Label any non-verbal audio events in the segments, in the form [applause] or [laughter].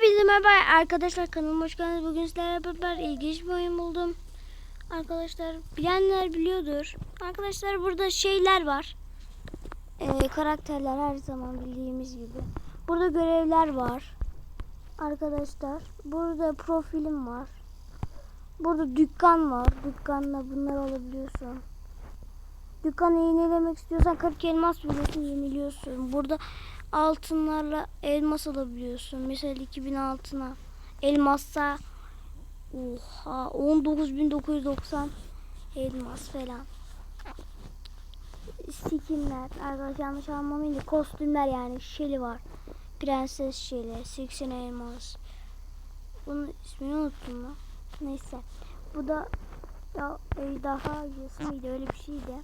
Hepinize merhaba arkadaşlar kanalıma hoş geldiniz. Bugün sizlerle beraber ilginç bir oyun buldum. Arkadaşlar bilenler biliyordur. Arkadaşlar burada şeyler var. Ee, karakterler her zaman bildiğimiz gibi. Burada görevler var. Arkadaşlar burada profilim var. Burada dükkan var. Dükkanla bunları alabiliyorsun. Dükkanı yenilemek istiyorsan 40 elmas veriyorsun yeniliyorsun. Burada altınlarla elmas alabiliyorsun. Mesela 2000 altına elmassa oha 19990 elmas falan. Skinler arkadaşlar yanlış anlamayın kostümler yani Shelly var. Prenses Shelly 80 elmas. Bunun ismini unuttum lan. Neyse. Bu da ya ejderha yüzü öyle bir şeydi.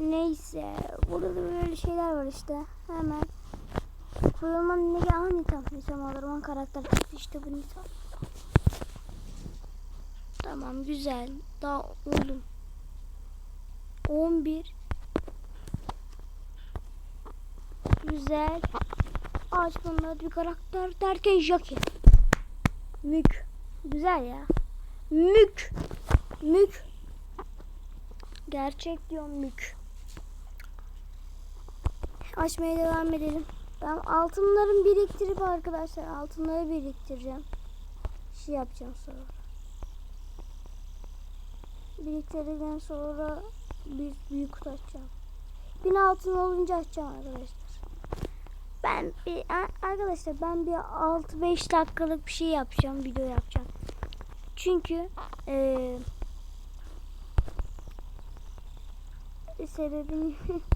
Neyse. Burada da böyle şeyler var işte. Hemen. Koyulmanın ne aha Nitan. Nitan alırım. karakter çıktı işte bu Nitan. Tamam güzel. Daha oğlum. 11 Güzel. Ağaç bunlar bir karakter derken Jackie. Mük. Güzel ya. Mük. Mük. Gerçek diyorum mük. Açmaya devam edelim. Ben altınlarımı biriktirip arkadaşlar altınları biriktireceğim. Şey yapacağım sonra. Biriktirdikten sonra bir büyük kutu açacağım. Bin altın olunca açacağım arkadaşlar. Ben bir arkadaşlar ben bir 6-5 dakikalık bir şey yapacağım. Video yapacağım. Çünkü eee sebebini [laughs]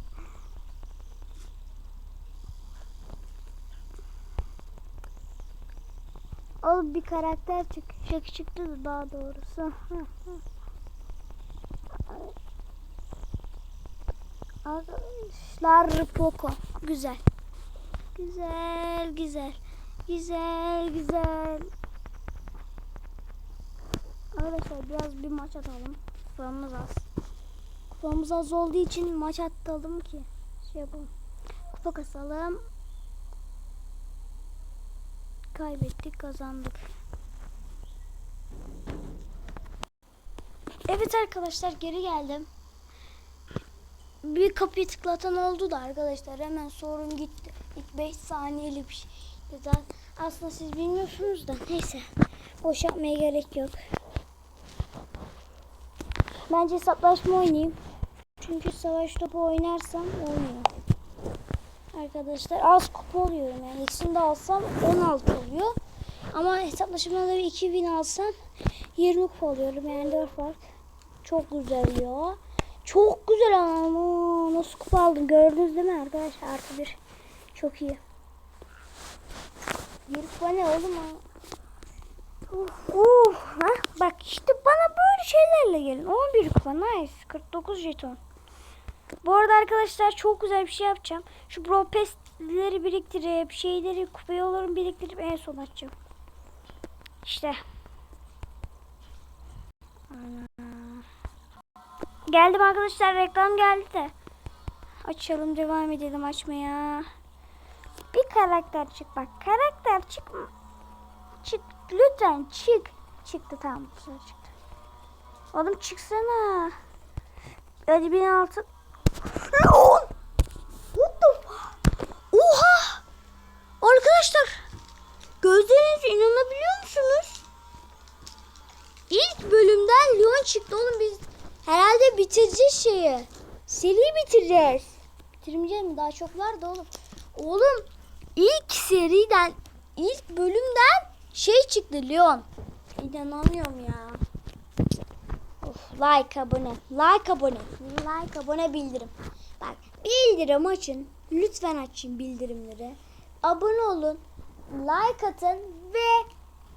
Oğlum bir karakter çık çıktı da daha doğrusu. [laughs] Arkadaşlar Poco güzel. Güzel güzel. Güzel güzel. Arkadaşlar biraz bir maç atalım. Kupamız az. Kupamız az olduğu için maç atalım ki şey yapalım. Kupa kasalım. Kaybettik kazandık. Evet arkadaşlar geri geldim. Bir kapıyı tıklatan oldu da arkadaşlar hemen sorun gitti. İlk 5 saniyelik bir şey. Zaten aslında siz bilmiyorsunuz da neyse. Boş yapmaya gerek yok. Bence hesaplaşma oynayayım. Çünkü savaş topu oynarsam olmuyor. Arkadaşlar az kupa oluyorum yani. İkisini de alsam 16 oluyor. Ama hesaplaşmada bir 2000 alsam 20 kupa oluyorum. Yani 4 fark. Çok güzel ya. Çok güzel ama nasıl kupa aldım gördünüz değil mi arkadaşlar artı bir. Çok iyi. Bir kupa ne oğlum? Uf, uf. Ha? Bak işte bana böyle şeylerle gelin. 11 kupa nice. 49 jeton. Bu arada arkadaşlar çok güzel bir şey yapacağım. Şu Brawl biriktirip şeyleri kupayalarını biriktirip en son açacağım. İşte. Geldim arkadaşlar reklam geldi de. Açalım devam edelim açmaya. Bir karakter çık bak. Karakter çıkma. Çık lütfen çık. Çıktı tamam. Çıktı. Oğlum çıksana. Hadi 1006 bitireceğiz şeyi. Seri bitireceğiz. Bitirmeyeceğiz mi? Daha çok var da oğlum. Oğlum ilk seriden ilk bölümden şey çıktı Leon. İnanamıyorum ya. Of, like abone. Like abone. Like abone bildirim. Bak bildirim açın. Lütfen açın bildirimleri. Abone olun. Like atın ve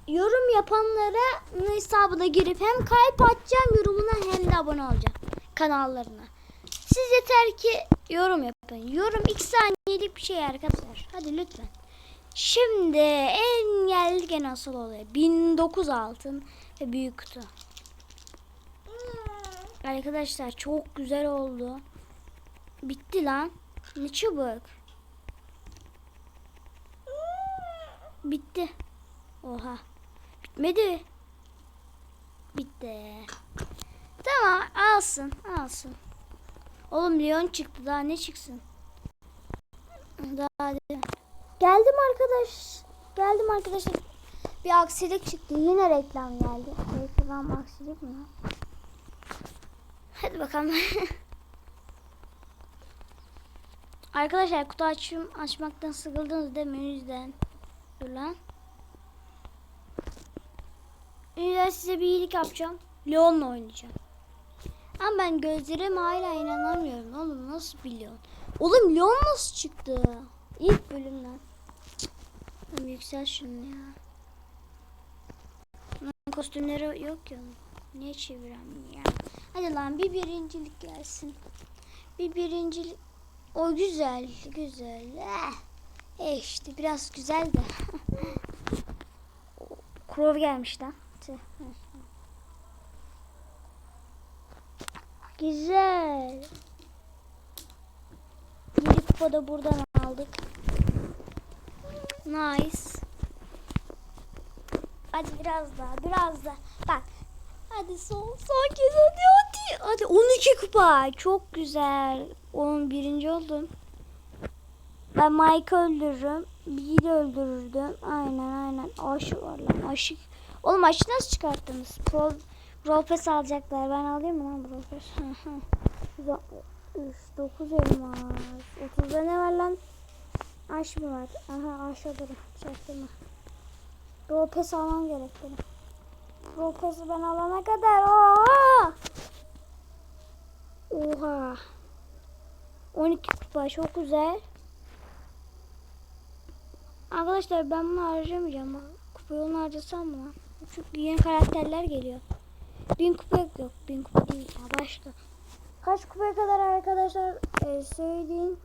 yorum yapanlara hesabına girip hem kalp atacağım yorumuna hem de abone olacağım kanallarına. Siz yeter ki yorum yapın. Yorum 2 saniyelik bir şey arkadaşlar. Hadi lütfen. Şimdi en geldik en asıl oluyor. 1009 altın ve büyük kutu. Arkadaşlar çok güzel oldu. Bitti lan. Ne çabuk. Bitti. Oha. Bitmedi. Bitti. Tamam alsın alsın. Oğlum Leon çıktı daha ne çıksın? Daha hadi. Geldim arkadaş. Geldim arkadaşlar. Bir aksilik çıktı. Yine reklam geldi. Reklam aksilik mi? Hadi bakalım. [laughs] Arkadaşlar kutu açım, açmaktan sıkıldınız değil mi? O yüzden. Dur lan. Yüzden size bir iyilik yapacağım. Leon'la oynayacağım. Ama ben gözlerime hala inanamıyorum. Oğlum nasıl Leon? Oğlum Leon nasıl çıktı? İlk bölümden. Oğlum yüksel şunu ya. Kostümleri yok ya. Niye çeviremiyorum ya? Hadi lan bir birincilik gelsin. Bir birincilik. O güzel, güzel. Eh. E işte biraz güzel de. [laughs] Crow gelmiş lan. Tüh. Güzel. Yedi kupa da buradan aldık. Nice. Hadi biraz daha, biraz daha. Bak. Hadi son, son kez hadi hadi. Hadi 12 kupa. Çok güzel. 11. oldum. Ben Mike'ı öldürürüm. Bill'i öldürürdüm. Aynen aynen. Aşı var lan. Aşı. Oğlum aşı nasıl çıkarttınız? Pro, Profes alacaklar. Ben alayım mı lan Profes? 3, 9 elmas. 30'da ne var lan? Aş mı var? Aha aş alırım. Çaktırma. Profes almam gerek benim. Profes'i ben alana kadar. Oha! Oha. 12 kupa çok güzel. Arkadaşlar ben bunu harcamayacağım. Bak, Kupa yolunu harcasam mı? Çünkü yeni karakterler geliyor. Bin kupa yok. Bin kupa değil ya başka. Kaç kupaya kadar arkadaşlar e, söyleyeyim.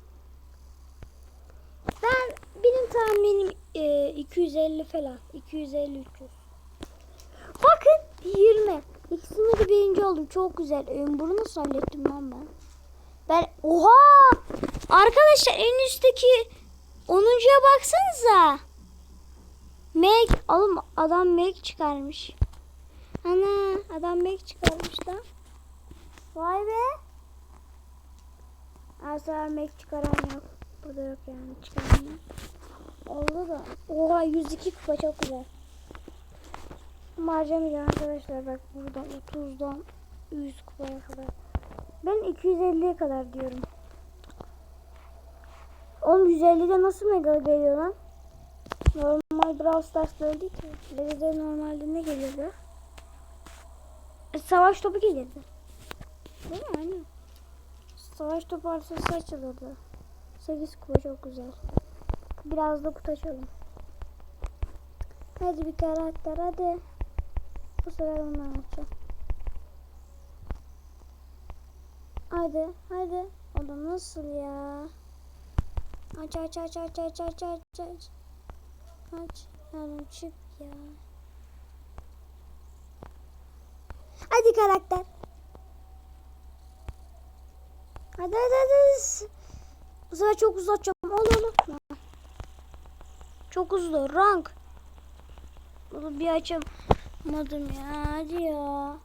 Ben benim tahminim e, 250 falan. 250 300. Bakın 20. İkisinde de birinci oldum. Çok güzel. Bunu nasıl hallettim lan ben? Ben oha! Arkadaşlar en üstteki 10'uncuya baksanıza. Meg, oğlum adam Meg çıkarmış. Ana, adam Meg çıkarmış lan. Vay be. Asla Meg çıkaran yok. Burada yok yani çıkaran. Oldu da. Oha 102 kupa çok güzel. Ama harcamayacağım arkadaşlar bak burada 30'dan 100 kupaya kadar. Ben 250'ye kadar diyorum. Oğlum 150'de nasıl mega geliyor lan? Normal Brawl Stars'da değil ki. Legendary normalde ne gelirdi? Savaş topu gelirdi. Değil mi? Aynen. Savaş topu arsası açılırdı. 8 kupa çok güzel. Biraz da kutu açalım. Hadi bir karakter hadi. Bu sefer onu açacağım. Hadi hadi. O da nasıl ya? Aç aç aç aç aç aç aç aç. Aç. Yani çık ya. Hadi karakter. Hadi hadi hadi. Bu sefer çok uzatacağım. Ol ol. ol. Çok hızlı. Rank. Bunu bir açamadım ya. Hadi ya.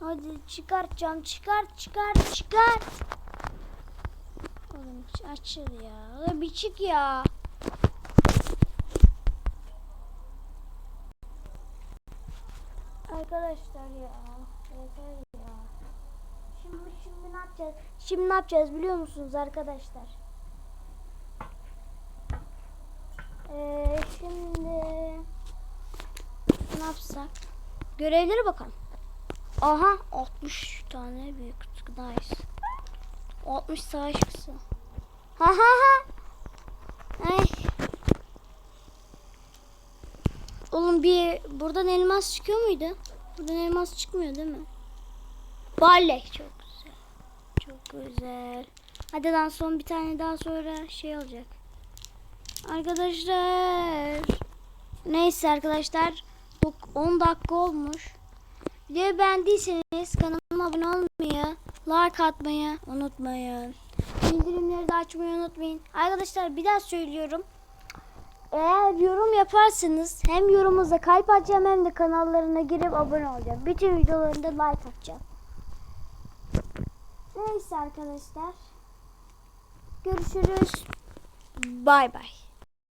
Hadi çıkartacağım. Çıkart çıkart çıkart. Oğlum açıl ya. Bir çık ya. Arkadaşlar ya. Şimdi şimdi ne yapacağız? Şimdi ne yapacağız biliyor musunuz arkadaşlar? Ee, şimdi ne yapsak? Görevlere bakalım. Aha 60 tane büyük. Nice. 60 savaş kısa. Ha ha ha. Ay. Oğlum bir buradan elmas çıkıyor muydu? Buradan elmas çıkmıyor değil mi? Balle çok güzel. Çok güzel. Hadi lan son bir tane daha sonra şey olacak. Arkadaşlar. Neyse arkadaşlar. Bu 10 dakika olmuş. Videoyu beğendiyseniz kanalıma abone olmayı, like atmayı unutmayın. Bildirimleri de açmayı unutmayın. Arkadaşlar bir daha söylüyorum. Eğer yorum yaparsanız hem yorumunuza kalp atacağım hem de kanallarına girip abone olacağım. Bütün videolarında like atacağım. Neyse arkadaşlar. Görüşürüz. Bay bay.